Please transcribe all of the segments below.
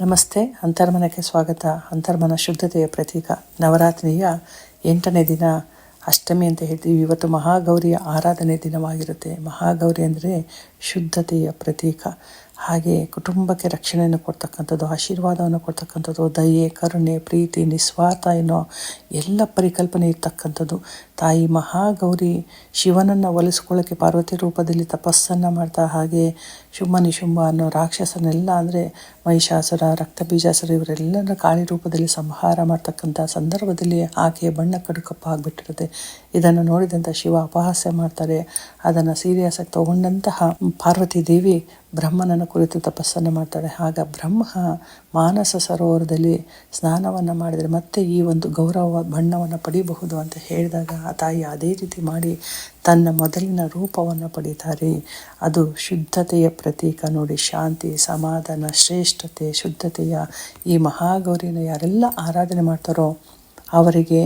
ನಮಸ್ತೆ, ಅಂತರ್ಮನಕ್ಕೆ ಸ್ವಾಗತ. ಅಂತರ್ಮನ ಶುದ್ಧತೆಯ ಪ್ರತೀಕ. ನವರಾತ್ರಿಯ ಎಂಟನೇ ದಿನ ಅಷ್ಟಮಿ ಅಂತ ಹೇಳ್ತೀವಿ. ಇವತ್ತು ಮಹಾಗೌರಿಯ ಆರಾಧನೆ ದಿನವಾಗಿರುತ್ತೆ. ಮಹಾಗೌರಿ ಅಂದರೆ ಶುದ್ಧತೆಯ ಪ್ರತೀಕ. ಹಾಗೆ ಕುಟುಂಬಕ್ಕೆ ರಕ್ಷಣೆಯನ್ನು ಕೊಡ್ತಕ್ಕಂಥದ್ದು, ಆಶೀರ್ವಾದವನ್ನು ಕೊಡ್ತಕ್ಕಂಥದ್ದು, ದಯೆ, ಕರುಣೆ, ಪ್ರೀತಿ, ನಿಸ್ವಾರ್ಥ ಏನೋ ಎಲ್ಲ ಪರಿಕಲ್ಪನೆ ಇರ್ತಕ್ಕಂಥದ್ದು. ತಾಯಿ ಮಹಾಗೌರಿ ಶಿವನನ್ನು ಒಲಿಸ್ಕೊಳ್ಳೋಕ್ಕೆ ಪಾರ್ವತಿ ರೂಪದಲ್ಲಿ ತಪಸ್ಸನ್ನು ಮಾಡ್ತಾ ಹಾಗೆ ಶುಂಭ ನಿಶುಂಭ ಅನ್ನೋ ರಾಕ್ಷಸನೆಲ್ಲ ಅಂದರೆ ಮಹಿಷಾಸುರ, ರಕ್ತಬೀಜಾಸುರ ಇವರೆಲ್ಲರ ಕಾಳಿ ರೂಪದಲ್ಲಿ ಸಂಹಾರ ಮಾಡ್ತಕ್ಕಂಥ ಸಂದರ್ಭದಲ್ಲಿ ಆಕೆಯ ಬಣ್ಣ ಕಡುಕಪ್ಪಾಗ್ಬಿಟ್ಟಿರುತ್ತೆ ಇದನ್ನು ನೋಡಿದಂಥ ಶಿವ ಅಪಹಾಸ್ಯ ಮಾಡ್ತಾರೆ. ಅದನ್ನು ಸೀರಿಯಸ್ ಆಗಿ ತಗೊಂಡಂತಹ ಪಾರ್ವತಿ ದೇವಿ ಬ್ರಹ್ಮನನ್ನು ಕುರಿತು ತಪಸ್ಸನ್ನು ಮಾಡ್ತಾಳೆ. ಆಗ ಬ್ರಹ್ಮ ಮಾನಸ ಸರೋವರದಲ್ಲಿ ಸ್ನಾನವನ್ನು ಮಾಡಿದರೆ ಮತ್ತೆ ಈ ಒಂದು ಗೌರವ ಬಣ್ಣವನ್ನು ಪಡಿಬಹುದು ಅಂತ ಹೇಳಿದಾಗ ಆ ತಾಯಿ ಅದೇ ರೀತಿ ಮಾಡಿ ತನ್ನ ಮೊದಲಿನ ರೂಪವನ್ನು ಪಡೀತಾರೆ. ಅದು ಶುದ್ಧತೆಯ ಪ್ರತೀಕ. ನೋಡಿ, ಶಾಂತಿ, ಸಮಾಧಾನ, ಶ್ರೇಷ್ಠತೆ, ಶುದ್ಧತೆಯ ಈ ಮಹಾಗೌರಿನ ಯಾರೆಲ್ಲ ಆರಾಧನೆ ಮಾಡ್ತಾರೋ ಅವರಿಗೆ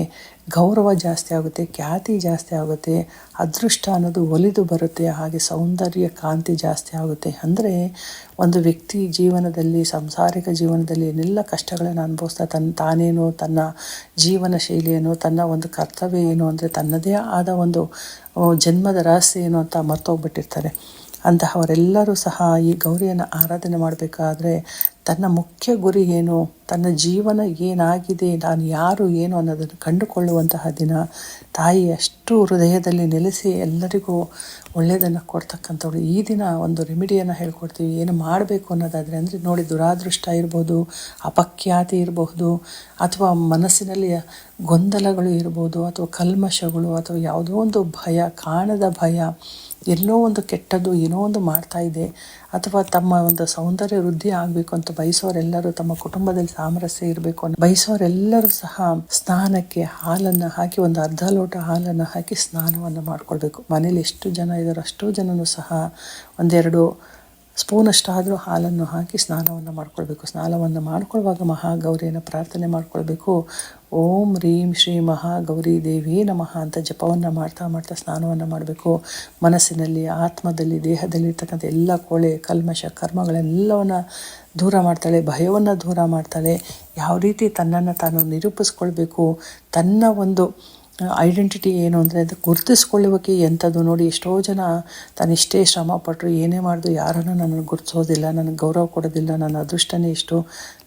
ಗೌರವ ಜಾಸ್ತಿ ಆಗುತ್ತೆ, ಖ್ಯಾತಿ ಜಾಸ್ತಿ ಆಗುತ್ತೆ, ಅದೃಷ್ಟ ಅನ್ನೋದು ಒಲಿದು ಬರುತ್ತೆ, ಹಾಗೆ ಸೌಂದರ್ಯ ಕಾಂತಿ ಜಾಸ್ತಿ ಆಗುತ್ತೆ. ಅಂದರೆ ಒಂದು ವ್ಯಕ್ತಿ ಜೀವನದಲ್ಲಿ, ಸಾಂಸಾರಿಕ ಜೀವನದಲ್ಲಿ ಏನೆಲ್ಲ ಕಷ್ಟಗಳನ್ನು ಅನುಭವಿಸ್ತಾ ತನ್ನ ತಾನೇನು ತನ್ನ ಜೀವನ ಶೈಲಿಯೇನು, ತನ್ನ ಒಂದು ಕರ್ತವ್ಯ ಏನು, ಅಂದರೆ ತನ್ನದೇ ಆದ ಒಂದು ಜನ್ಮದ ರಹಸ್ಯ ಏನು ಅಂತ ಮರ್ತೋಗ್ಬಿಟ್ಟಿರ್ತಾರೆ. ಅಂತಹವರೆಲ್ಲರೂ ಸಹ ಈ ಗೌರಿಯನ್ನು ಆರಾಧನೆ ಮಾಡಬೇಕಾದ್ರೆ ತನ್ನ ಮುಖ್ಯ ಗುರಿ ಏನು? ತನ್ನ ಜೀವನ ಏನಾಗಿದೆ? ನಾನು ಯಾರು ಏನು ಅನ್ನೋದನ್ನು ಕಂಡುಕೊಳ್ಳುವಂತಹ ದಿನ. ತಾಯಿ ಅಷ್ಟು ಹೃದಯದಲ್ಲಿ ನೆಲೆಸಿ ಎಲ್ಲರಿಗೂ ಒಳ್ಳೆಯದನ್ನು ಕೊಡ್ತಕ್ಕಂಥವ್ರು ಈ ದಿನ ಒಂದು ರೆಮಿಡಿಯನ್ನು ಹೇಳ್ಕೊಡ್ತೀವಿ. ಏನು ಮಾಡಬೇಕು ಅನ್ನೋದಾದರೆ ಅಂದರೆ ನೋಡಿ, ದುರಾದೃಷ್ಟ ಇರ್ಬೋದು, ಅಪಖ್ಯಾತಿ ಇರಬಹುದು ಅಥವಾ ಮನಸ್ಸಿನಲ್ಲಿ ಗೊಂದಲಗಳು ಇರ್ಬೋದು, ಅಥವಾ ಕಲ್ಮಶಗಳು, ಅಥವಾ ಯಾವುದೋ ಒಂದು ಭಯ, ಕಾಣದ ಭಯ. ಎಲ್ಲೋ ಒಂದು ಕೆಟ್ಟದ್ದು ಏನೋ ಒಂದು ಮಾಡ್ತಾ ಇದೆ. ಅಥವಾ ತಮ್ಮ ಒಂದು ಸೌಂದರ್ಯ ವೃದ್ಧಿ ಆಗಬೇಕು ಅಂತ ಬಯಸೋರೆಲ್ಲರೂ ತಮ್ಮ ಕುಟುಂಬದಲ್ಲಿ ಸಾಮರಸ್ಯ ಇರಬೇಕು ಅಂತ ಬಯಸೋರೆಲ್ಲರೂ ಸಹ ಸ್ನಾನಕ್ಕೆ ಹಾಲನ್ನು ಹಾಕಿ, ಒಂದು ಅರ್ಧ ಲೋಟ ಹಾಲನ್ನು ಹಾಕಿ ಸ್ನಾನವನ್ನು ಮಾಡ್ಕೊಳ್ಬೇಕು. ಮನೇಲಿ ಎಷ್ಟು ಜನ ಇದ್ದಾರೋ ಅಷ್ಟೋ ಜನನೂ ಸಹ ಒಂದೆರಡು ಸ್ಪೂನಷ್ಟಾದರೂ ಹಾಲನ್ನು ಹಾಕಿ ಸ್ನಾನವನ್ನು ಮಾಡಿಕೊಳ್ಬೇಕು. ಸ್ನಾನವನ್ನು ಮಾಡ್ಕೊಳ್ಳುವಾಗ ಮಹಾಗೌರಿಯನ್ನು ಪ್ರಾರ್ಥನೆ ಮಾಡಿಕೊಳ್ಬೇಕು. ಓಂ ರೀಂ ಶ್ರೀ ಮಹಾಗೌರಿ ದೇವಿ ನಮಃ ಅಂತ ಜಪವನ್ನು ಮಾಡ್ತಾ ಮಾಡ್ತಾ ಸ್ನಾನವನ್ನು ಮಾಡಬೇಕು. ಮನಸ್ಸಿನಲ್ಲಿ, ಆತ್ಮದಲ್ಲಿ, ದೇಹದಲ್ಲಿ ಇರ್ತಕ್ಕಂಥ ಎಲ್ಲ ಕೋಳೆ, ಕಲ್ಮಶ, ಕರ್ಮಗಳೆಲ್ಲವನ್ನು ದೂರ ಮಾಡ್ತಾಳೆ, ಭಯವನ್ನು ದೂರ ಮಾಡ್ತಾಳೆ. ಯಾವ ರೀತಿ ತನ್ನನ್ನು ತಾನು ನಿರೂಪಿಸ್ಕೊಳ್ಬೇಕು, ತನ್ನ ಒಂದು ಐಡೆಂಟಿಟಿ ಏನು ಅಂದರೆ ಅದು ಗುರುತಿಸ್ಕೊಳ್ಳುವಿಕೆ ಎಂಥದ್ದು ನೋಡಿ ಎಷ್ಟೋ ಜನ ತಾನು ಇಷ್ಟೇ ಶ್ರಮಪಟ್ಟರು ಏನೇ ಮಾಡಿದ್ರು ಯಾರನ್ನು ನನ್ನನ್ನು ಗುರುತಿಸೋದಿಲ್ಲ, ನನಗೆ ಗೌರವ ಕೊಡೋದಿಲ್ಲ, ನನ್ನ ಅದೃಷ್ಟನೇ ಇಷ್ಟು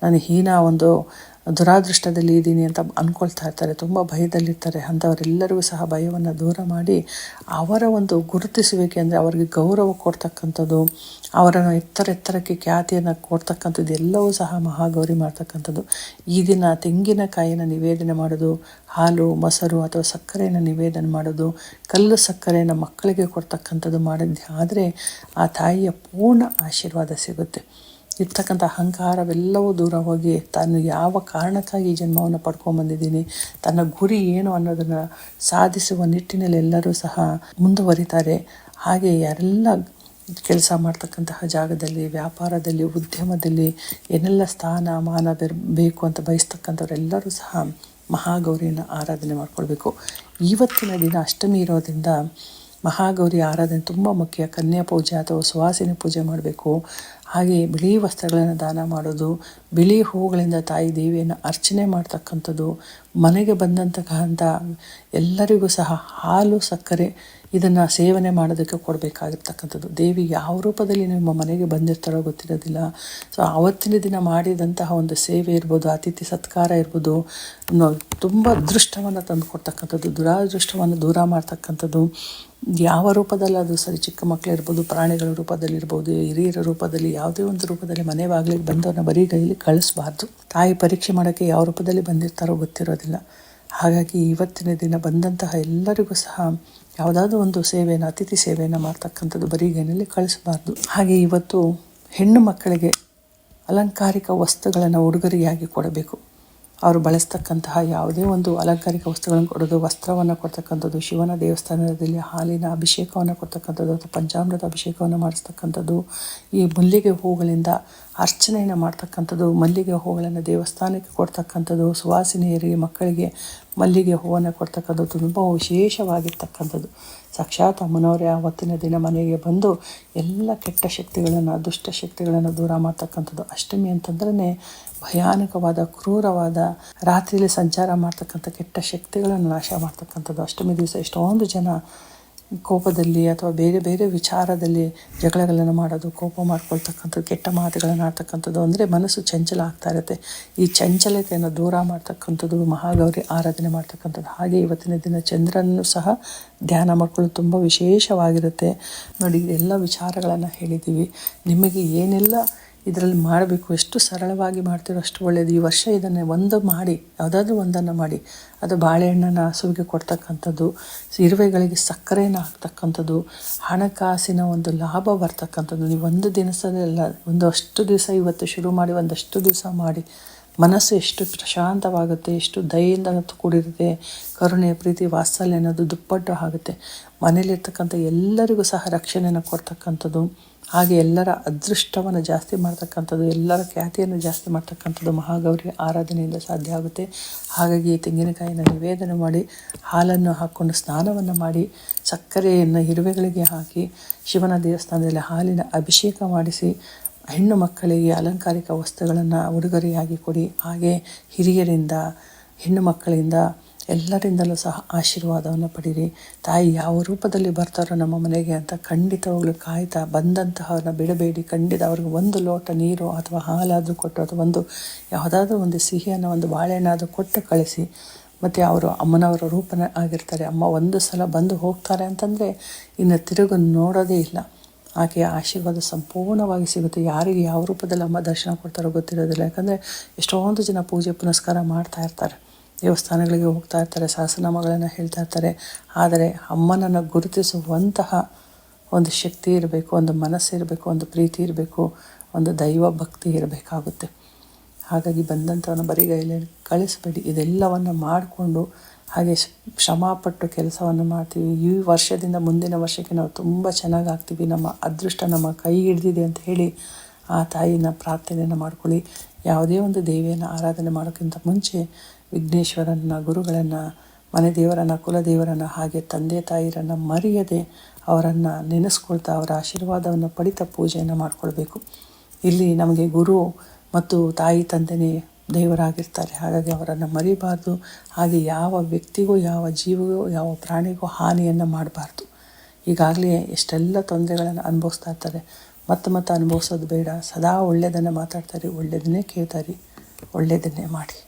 ನಾನು ಹೀನ ಒಂದು ದುರಾದೃಷ್ಟದಲ್ಲಿ ಇದ್ದೀನಿ ಅಂತ ಅಂದ್ಕೊಳ್ತಾ ಇರ್ತಾರೆ, ತುಂಬ ಭಯದಲ್ಲಿರ್ತಾರೆ. ಅಂಥವರೆಲ್ಲರಿಗೂ ಸಹ ಭಯವನ್ನು ದೂರ ಮಾಡಿ ಅವರ ಒಂದು ಗುರುತಿಸುವಿಕೆ ಅಂದರೆ ಅವರಿಗೆ ಗೌರವ ಕೊಡ್ತಕ್ಕಂಥದ್ದು, ಅವರನ್ನು ಎತ್ತರ ಎತ್ತರಕ್ಕೆ ಖ್ಯಾತಿಯನ್ನು ಕೊಡ್ತಕ್ಕಂಥದ್ದು ಎಲ್ಲವೂ ಸಹ ಮಹಾಗೌರಿ ಮಾಡ್ತಕ್ಕಂಥದ್ದು. ಈ ದಿನ ತೆಂಗಿನಕಾಯಿನ ನಿವೇದನೆ ಮಾಡೋದು, ಹಾಲು, ಮೊಸರು ಅಥವಾ ಸಕ್ಕರೆಯನ್ನು ನಿವೇದನೆ ಮಾಡೋದು, ಕಲ್ಲು ಸಕ್ಕರೆಯನ್ನು ಮಕ್ಕಳಿಗೆ ಕೊಡ್ತಕ್ಕಂಥದ್ದು ಮಾಡಿದ್ದೆ ಆದರೆ ಆ ತಾಯಿಯ ಪೂರ್ಣ ಆಶೀರ್ವಾದ ಸಿಗುತ್ತೆ. ಇರ್ತಕ್ಕಂಥ ಅಹಂಕಾರವೆಲ್ಲವೂ ದೂರ ಹೋಗಿ ತಾನು ಯಾವ ಕಾರಣಕ್ಕಾಗಿ ಈ ಜನ್ಮವನ್ನು ಪಡ್ಕೊಂಬಂದಿದ್ದೀನಿ ತನ್ನ ಗುರಿ ಏನು ಅನ್ನೋದನ್ನು ಸಾಧಿಸುವ ನಿಟ್ಟಿನಲ್ಲಿ ಎಲ್ಲರೂ ಸಹ ಮುಂದುವರಿತಾರೆ. ಹಾಗೆ ಯಾರೆಲ್ಲ ಕೆಲಸ ಮಾಡ್ತಕ್ಕಂತಹ ಜಾಗದಲ್ಲಿ, ವ್ಯಾಪಾರದಲ್ಲಿ, ಉದ್ಯಮದಲ್ಲಿ ಏನೆಲ್ಲ ಸ್ಥಾನ, ಮಾನ ಬೇಕು ಅಂತ ಬಯಸ್ತಕ್ಕಂಥವರೆಲ್ಲರೂ ಸಹ ಮಹಾಗೌರಿಯನ್ನು ಆರಾಧನೆ ಮಾಡ್ಕೊಳ್ಬೇಕು. ಇವತ್ತಿನ ದಿನ ಅಷ್ಟಮಿ ಇರೋದ್ರಿಂದ ಮಹಾಗೌರಿ ಆರಾಧನೆ ತುಂಬ ಮುಖ್ಯ. ಕನ್ಯಾ ಪೂಜೆ ಅಥವಾ ಸುವಾಸಿನಿ ಪೂಜೆ ಮಾಡಬೇಕು. ಹಾಗೆ ಬಿಳಿ ವಸ್ತ್ರಗಳನ್ನು ದಾನ ಮಾಡೋದು, ಬಿಳಿ ಹೂಗಳಿಂದ ತಾಯಿ ದೇವಿಯನ್ನು ಅರ್ಚನೆ ಮಾಡ್ತಕ್ಕಂಥದ್ದು, ಮನೆಗೆ ಬಂದಂತಕ್ಕಂಥ ಎಲ್ಲರಿಗೂ ಸಹ ಹಾಲು, ಸಕ್ಕರೆ ಇದನ್ನು ಸೇವನೆ ಮಾಡೋದಕ್ಕೆ ಕೊಡಬೇಕಾಗಿರ್ತಕ್ಕಂಥದ್ದು. ದೇವಿ ಯಾವ ರೂಪದಲ್ಲಿ ನಿಮ್ಮ ಮನೆಗೆ ಬಂದಿರ್ತಾರೋ ಗೊತ್ತಿರೋದಿಲ್ಲ. ಸೊ ಆವತ್ತಿನ ದಿನ ಮಾಡಿದಂತಹ ಒಂದು ಸೇವೆ ಇರ್ಬೋದು, ಅತಿಥಿ ಸತ್ಕಾರ ಇರ್ಬೋದು ತುಂಬ ಅದೃಷ್ಟವನ್ನು ತಂದು ಕೊಡ್ತಕ್ಕಂಥದ್ದು ದುರಾದೃಷ್ಟವನ್ನು ದೂರ ಮಾಡ್ತಕ್ಕಂಥದ್ದು. ಯಾವ ರೂಪದಲ್ಲಿ ಅದು ಸರಿ ಚಿಕ್ಕ ಮಕ್ಕಳಿರ್ಬೋದು ಪ್ರಾಣಿಗಳ ರೂಪದಲ್ಲಿ ಇರ್ಬೋದು, ಹಿರಿಯರ ರೂಪದಲ್ಲಿ ಯಾವುದೇ ಒಂದು ರೂಪದಲ್ಲಿ ಮನೆ ಬಾಗಿಲಿಗೆ ಬಂದವ್ರನ್ನ ಬರೀ ಕೈಯಲ್ಲಿ ಕಳಿಸ್ಬಾರ್ದು. ತಾಯಿ ಪರೀಕ್ಷೆ ಮಾಡೋಕ್ಕೆ ಯಾವ ರೂಪದಲ್ಲಿ ಬಂದಿರ್ತಾರೋ ಗೊತ್ತಿರೋದಿಲ್ಲ. ಹಾಗಾಗಿ ಇವತ್ತಿನ ದಿನ ಬಂದಂತಹ ಎಲ್ಲರಿಗೂ ಸಹ ಯಾವುದಾದ್ರೂ ಒಂದು ಸೇವೆಯನ್ನು, ಅತಿಥಿ ಸೇವೆಯನ್ನು ಮಾಡ್ತಕ್ಕಂಥದ್ದು ಬರೀಗೈನಲ್ಲಿ ಕಳಿಸಬಾರ್ದು. ಹಾಗೆ ಇವತ್ತು ಹೆಣ್ಣು ಮಕ್ಕಳಿಗೆ ಅಲಂಕಾರಿಕ ವಸ್ತುಗಳನ್ನು ಉಡುಗೊರೆಯಾಗಿ ಕೊಡಬೇಕು. ಅವರು ಬಳಸ್ತಕ್ಕಂತಹ ಯಾವುದೇ ಒಂದು ಅಲಂಕಾರಿಕ ವಸ್ತುಗಳನ್ನು ಕೊಡೋದು, ವಸ್ತ್ರವನ್ನು ಕೊಡ್ತಕ್ಕಂಥದ್ದು, ಶಿವನ ದೇವಸ್ಥಾನದಲ್ಲಿ ಹಾಲಿನ ಅಭಿಷೇಕವನ್ನು ಕೊಡ್ತಕ್ಕಂಥದ್ದು ಅಥವಾ ಪಂಚಾಮೃತ ಅಭಿಷೇಕವನ್ನು ಮಾಡಿಸ್ತಕ್ಕಂಥದ್ದು, ಈ ಮಲ್ಲಿಗೆ ಹೂಗಳಿಂದ ಅರ್ಚನೆಯನ್ನು ಮಾಡ್ತಕ್ಕಂಥದ್ದು, ಮಲ್ಲಿಗೆ ಹೂಗಳನ್ನು ದೇವಸ್ಥಾನಕ್ಕೆ ಕೊಡ್ತಕ್ಕಂಥದ್ದು, ಸುವಾಸಿನಿಯರಿಗೆ, ಮಕ್ಕಳಿಗೆ ಮಲ್ಲಿಗೆ ಹೂವನ್ನು ಕೊಡ್ತಕ್ಕಂಥದ್ದು ತುಂಬ ವಿಶೇಷವಾಗಿರ್ತಕ್ಕಂಥದ್ದು. ಸಾಕ್ಷಾತ್ ಅಮ್ಮನವರೇ ಆವತ್ತಿನ ದಿನ ಮನೆಗೆ ಬಂದು ಎಲ್ಲ ಕೆಟ್ಟ ಶಕ್ತಿಗಳನ್ನು, ದುಷ್ಟ ಶಕ್ತಿಗಳನ್ನು ದೂರ ಮಾಡ್ತಕ್ಕಂಥದ್ದು. ಅಷ್ಟಮಿ ಅಂತಂದ್ರೆ ಭಯಾನಕವಾದ, ಕ್ರೂರವಾದ ರಾತ್ರಿಯಲ್ಲಿ ಸಂಚಾರ ಮಾಡ್ತಕ್ಕಂಥ ಕೆಟ್ಟ ಶಕ್ತಿಗಳನ್ನು ನಾಶ ಮಾಡ್ತಕ್ಕಂಥದ್ದು. ಅಷ್ಟಮಿ ದಿವಸ ಎಷ್ಟೊಂದು ಜನ ಕೋಪದಲ್ಲಿ ಅಥವಾ ಬೇರೆ ಬೇರೆ ವಿಚಾರದಲ್ಲಿ ಜಗಳಗಳನ್ನು ಮಾಡೋದು, ಕೋಪ ಮಾಡ್ಕೊಳ್ತಕ್ಕಂಥದ್ದು, ಕೆಟ್ಟ ಮಾತುಗಳನ್ನು ಆಡ್ತಕ್ಕಂಥದ್ದು ಅಂದರೆ ಮನಸ್ಸು ಚಂಚಲ ಆಗ್ತಾ ಇರುತ್ತೆ. ಈ ಚಂಚಲತೆಯನ್ನು ದೂರ ಮಾಡ್ತಕ್ಕಂಥದ್ದು, ಮಹಾಗೌರಿ ಆರಾಧನೆ ಮಾಡ್ತಕ್ಕಂಥದ್ದು. ಹಾಗೆ ಇವತ್ತಿನ ದಿನ ಚಂದ್ರನನ್ನು ಸಹ ಧ್ಯಾನ ಮಾಡ್ಕೊಳ್ಳೋದು ತುಂಬ ವಿಶೇಷವಾಗಿರುತ್ತೆ. ನೋಡಿ, ಎಲ್ಲ ವಿಚಾರಗಳನ್ನು ಹೇಳಿದ್ದೀವಿ. ನಿಮಗೆ ಏನೆಲ್ಲ ಇದರಲ್ಲಿ ಮಾಡಬೇಕು, ಎಷ್ಟು ಸರಳವಾಗಿ ಮಾಡ್ತೀರೋ ಅಷ್ಟು ಒಳ್ಳೆಯದು ಈ ವರ್ಷ ಇದನ್ನು ಒಂದು ಮಾಡಿ, ಯಾವುದಾದ್ರೂ ಒಂದನ್ನು ಮಾಡಿ. ಅದು ಬಾಳೆಹಣ್ಣನ್ನು ಹಸುವಿಗೆ ಕೊಡ್ತಕ್ಕಂಥದ್ದು, ಇರುವೆಗಳಿಗೆ ಸಕ್ಕರೆಯನ್ನು ಹಾಕ್ತಕ್ಕಂಥದ್ದು, ಹಣಕಾಸಿನ ಒಂದು ಲಾಭ ಬರ್ತಕ್ಕಂಥದ್ದು. ನೀವು ಒಂದು ದಿನಸದೆಲ್ಲ ಒಂದು ಅಷ್ಟು ದಿವಸ ಇವತ್ತು ಶುರು ಮಾಡಿ, ಒಂದಷ್ಟು ದಿವಸ ಮಾಡಿ. ಮನಸ್ಸು ಎಷ್ಟು ಪ್ರಶಾಂತವಾಗುತ್ತೆ, ಎಷ್ಟು ದಯೆಯಿಂದ ಕೂಡಿರುತ್ತೆ, ಕರುಣೆ, ಪ್ರೀತಿ, ವಾತ್ಸಲ್ಯ ಅನ್ನೋದು ದುಪ್ಪಟ್ಟು ಆಗುತ್ತೆ. ಮನೇಲಿರ್ತಕ್ಕಂಥ ಎಲ್ಲರಿಗೂ ಸಹ ರಕ್ಷಣೆಯನ್ನು ಕೊಡ್ತಕ್ಕಂಥದ್ದು, ಹಾಗೆ ಎಲ್ಲರ ಅದೃಷ್ಟವನ್ನು ಜಾಸ್ತಿ ಮಾಡ್ತಕ್ಕಂಥದ್ದು, ಎಲ್ಲರ ಖ್ಯಾತಿಯನ್ನು ಜಾಸ್ತಿ ಮಾಡ್ತಕ್ಕಂಥದ್ದು ಮಹಾಗೌರಿ ಆರಾಧನೆಯಿಂದ ಸಾಧ್ಯ ಆಗುತ್ತೆ. ಹಾಗಾಗಿ ತೆಂಗಿನಕಾಯಿನ ನಿವೇದನೆ ಮಾಡಿ, ಹಾಲನ್ನು ಹಾಕ್ಕೊಂಡು ಸ್ನಾನವನ್ನು ಮಾಡಿ, ಸಕ್ಕರೆಯನ್ನು, ಇರುವೆಗಳಿಗೆ ಹಾಕಿ, ಶಿವನ ದೇವಸ್ಥಾನದಲ್ಲಿ ಹಾಲಿನ ಅಭಿಷೇಕ ಮಾಡಿಸಿ ಹೆಣ್ಣು ಮಕ್ಕಳಿಗೆ ಅಲಂಕಾರಿಕ ವಸ್ತುಗಳನ್ನು ಉಡುಗೊರೆಯಾಗಿ ಕೊಡಿ. ಹಾಗೆ ಹಿರಿಯರಿಂದ, ಹೆಣ್ಣು ಮಕ್ಕಳಿಂದ ಎಲ್ಲರಿಂದಲೂ ಸಹ ಆಶೀರ್ವಾದವನ್ನು ಪಡೀರಿ. ತಾಯಿ ಯಾವ ರೂಪದಲ್ಲಿ ಬರ್ತಾರೋ ನಮ್ಮ ಮನೆಗೆ ಅಂತ ಖಂಡಿತವಾಗ್ಲೂ ಕಾಯ್ತಾ ಬಂದಂತಹವ್ರನ್ನ ಬಿಡಬೇಡಿ. ಖಂಡಿತ ಅವ್ರಿಗೆ ಒಂದು ಲೋಟ ನೀರು ಅಥವಾ ಹಾಲಾದರೂ ಕೊಟ್ಟು ಅಥವಾ ಒಂದು ಯಾವುದಾದ್ರೂ ಒಂದು ಸಿಹಿಯನ್ನು, ಒಂದು ಬಾಳೆಹಣ್ಣಾದರೂ ಕೊಟ್ಟು ಕಳಿಸಿ. ಮತ್ತು ಅವರು ಅಮ್ಮನವರ ರೂಪನ ಆಗಿರ್ತಾರೆ. ಅಮ್ಮ ಒಂದು ಸಲ ಬಂದು ಹೋಗ್ತಾರೆ ಅಂತಂದರೆ ಇನ್ನು ತಿರುಗು ನೋಡೋದೇ ಇಲ್ಲ. ಆಕೆಯ ಆಶೀರ್ವಾದ ಸಂಪೂರ್ಣವಾಗಿ ಸಿಗುತ್ತೆ. ಯಾರಿಗೆ ಯಾವ ರೂಪದಲ್ಲಿ ಅಮ್ಮ ದರ್ಶನ ಕೊಡ್ತಾರೋ ಗೊತ್ತಿರೋದಿಲ್ಲ. ಯಾಕಂದರೆ ಎಷ್ಟೊಂದು ಜನ ಪೂಜೆ, ಪುನಸ್ಕಾರ ಮಾಡ್ತಾ ಇರ್ತಾರೆ. ದೇವಸ್ಥಾನಗಳಿಗೆ ಹೋಗ್ತಾ ಇರ್ತಾರೆ ಸಹಸ್ರನಾಮಗಳನ್ನು ಹೇಳ್ತಾ ಇರ್ತಾರೆ. ಆದರೆ ಅಮ್ಮನನ್ನು ಗುರುತಿಸುವಂತಹ ಒಂದು ಶಕ್ತಿ ಇರಬೇಕು, ಒಂದು ಮನಸ್ಸು ಇರಬೇಕು, ಒಂದು ಪ್ರೀತಿ ಇರಬೇಕು, ಒಂದು ದೈವ ಭಕ್ತಿ ಇರಬೇಕಾಗುತ್ತೆ. ಹಾಗಾಗಿ ಬಂದಂಥವನ್ನ ಬರಿಗೈಲಿ ಕಳಿಸ್ಬೇಡಿ. ಇದೆಲ್ಲವನ್ನು ಮಾಡಿಕೊಂಡು ಹಾಗೆ ಶ್ರಮಪಟ್ಟು ಕೆಲಸವನ್ನು ಮಾಡ್ತೀವಿ. ಈ ವರ್ಷದಿಂದ ಮುಂದಿನ ವರ್ಷಕ್ಕೆ ನಾವು ತುಂಬ ಚೆನ್ನಾಗಿ ಆಗ್ತೀವಿ ನಮ್ಮ ಅದೃಷ್ಟ ನಮ್ಮ ಕೈ ಹಿಡಿದಿದೆ ಅಂತ ಹೇಳಿ ಆ ತಾಯಿನ ಪ್ರಾರ್ಥನೆಯನ್ನು ಮಾಡ್ಕೊಳ್ಳಿ. ಯಾವುದೇ ಒಂದು ದೇವಿಯನ್ನು ಆರಾಧನೆ ಮಾಡೋಕ್ಕಿಂತ ಮುಂಚೆ ವಿಘ್ನೇಶ್ವರನ ಗುರುಗಳನ್ನು, ಮನೆ ದೇವರನ್ನು ಕುಲದೇವರನ್ನು ಹಾಗೆ ತಂದೆ ತಾಯಿರನ್ನು ಮರೆಯದೆ ಅವರನ್ನು ನೆನೆಸ್ಕೊಳ್ತಾ ಅವರ ಆಶೀರ್ವಾದವನ್ನು ಪಡಿತ ಪೂಜೆಯನ್ನು ಮಾಡಿಕೊಳ್ಬೇಕು. ಇಲ್ಲಿ ನಮಗೆ ಗುರು ಮತ್ತು ತಾಯಿ ತಂದೆನೇ ದೇವರಾಗಿರ್ತಾರೆ. ಹಾಗಾಗಿ ಅವರನ್ನು ಮರಿಬಾರ್ದು. ಹಾಗೆ ಯಾವ ವ್ಯಕ್ತಿಗೂ, ಯಾವ ಜೀವಿಗೂ, ಯಾವ ಪ್ರಾಣಿಗೂ ಹಾನಿಯನ್ನು ಮಾಡಬಾರ್ದು. ಈಗಾಗಲೇ ಎಷ್ಟೆಲ್ಲ ತೊಂದರೆಗಳನ್ನು ಅನುಭವಿಸ್ತಾ ಇರ್ತಾರೆ. ಮತ್ತೆ ಮತ್ತೆ ಅನುಭವಿಸೋದು ಬೇಡ. ಸದಾ ಒಳ್ಳೆಯದನ್ನು ಮಾತಾಡ್ತಾರೆ. ಒಳ್ಳೆಯದನ್ನೇ ಕೇಳ್ತಾರೆ. ಒಳ್ಳೆಯದನ್ನೇ ಮಾಡಿ.